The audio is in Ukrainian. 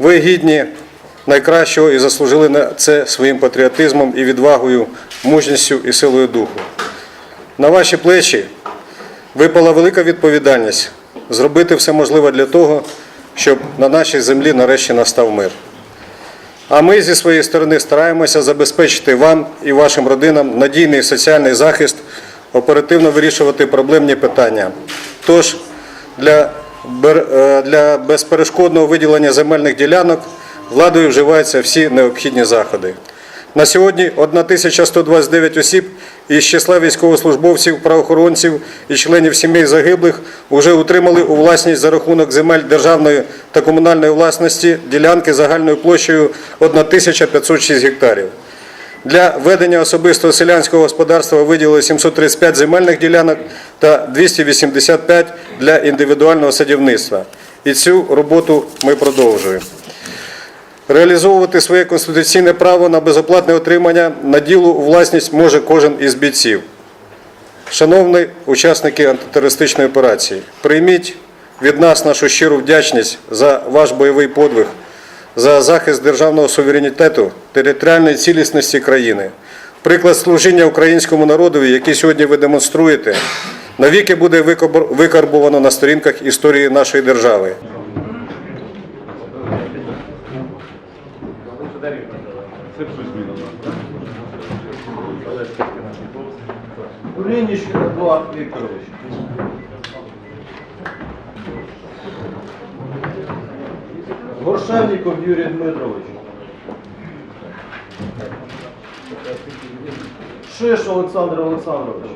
Ви гідні найкращого і заслужили на це своїм патріотизмом і відвагою, мужністю і силою духу. На ваші плечі випала велика відповідальність зробити все можливе для того, щоб на нашій землі нарешті настав мир. А ми зі своєї сторони стараємося забезпечити вам і вашим родинам надійний соціальний захист, оперативно вирішувати проблемні питання. Тож для, для безперешкодного виділення земельних ділянок владою вживаються всі необхідні заходи. На сьогодні 1129 осіб із числа військовослужбовців, правоохоронців і членів сімей загиблих вже утримали у власність за рахунок земель державної та комунальної власності ділянки загальною площею 1506 гектарів. Для ведення особистого селянського господарства виділили 735 земельних ділянок та 285 для індивідуального садівництва. І цю роботу ми продовжуємо. Реалізовувати своє конституційне право на безоплатне отримання на ділу власність може кожен із бійців. Шановні учасники антитерористичної операції, прийміть від нас нашу щиру вдячність за ваш бойовий подвиг, за захист державного суверенітету, територіальної цілісності країни. Приклад служіння українському народові, який сьогодні ви демонструєте, навіки буде викарбовано на сторінках історії нашої держави. Кулініч Едуард Вікторович. Горшевніков Юрій Дмитрович. Шиш Олександр Олександрович.